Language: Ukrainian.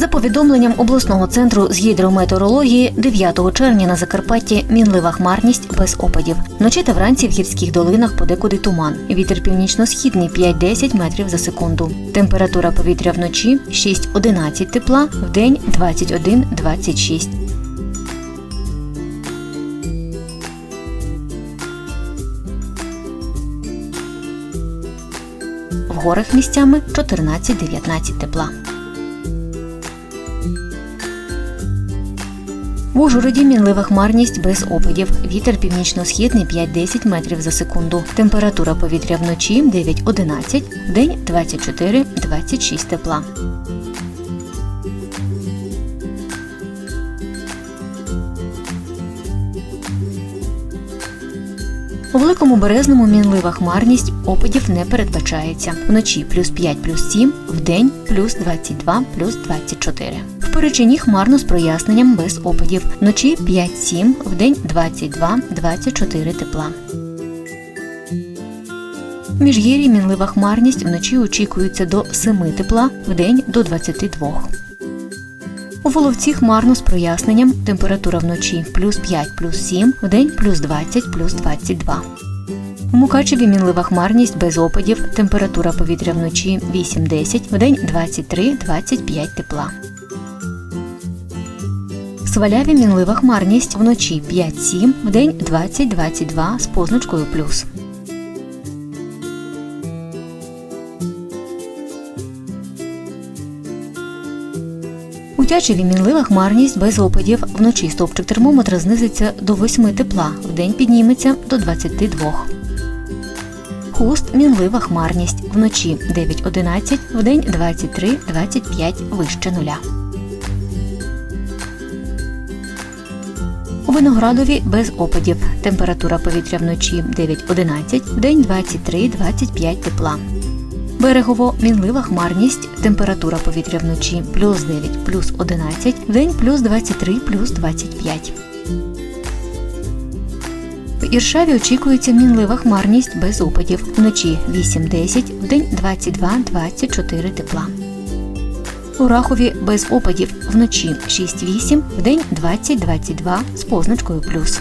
За повідомленням обласного центру з гідрометеорології, 9 червня на Закарпатті мінлива хмарність без опадів. Вночі та вранці в гірських долинах подекуди туман. Вітер північно-східний 5-10 метрів за секунду. Температура повітря вночі 6-11 тепла, вдень 21-26. В горах місцями 14-19 тепла. В Ужгороді мінлива хмарність без опадів. Вітер північно-східний 5-10 метрів за секунду. Температура повітря вночі 9-11, вдень 24-26 тепла. У великому березному мінлива хмарність опадів не передбачається. Вночі плюс 5 плюс 7, вдень плюс 22 плюс 24. Перечині хмарно з проясненням без опадів. Вночі 5-7, вдень 22-24 тепла. Міжгір'ї мінлива хмарність вночі очікується до 7 тепла, вдень до 22. У Воловці хмарно з проясненням. Температура вночі плюс 5 плюс 7, вдень плюс 20 плюс 22. У Мукачеві мінлива хмарність без опадів. Температура повітря вночі 8-10, вдень 23-25 тепла. Сваляві мінлива хмарність вночі 5-7, вдень 20-22 з позначкою плюс. У Тячеві мінлива хмарність без опадів. Вночі стовпчик термометра знизиться до 8 тепла, вдень підніметься до 22. Хуст мінлива хмарність. Вночі 9-11, вдень 23-25 вище нуля. У Виноградові без опадів. Температура повітря вночі 9-11, вдень 23-25 тепла. Берегово мінлива хмарність, температура повітря вночі плюс 9, плюс 11, вдень плюс 23, плюс 25. В Іршаві очікується мінлива хмарність без опадів. Вночі 8-10, вдень 22-24 тепла. У Рахові без опадів вночі 6-8, вдень 20-22 з позначкою плюс.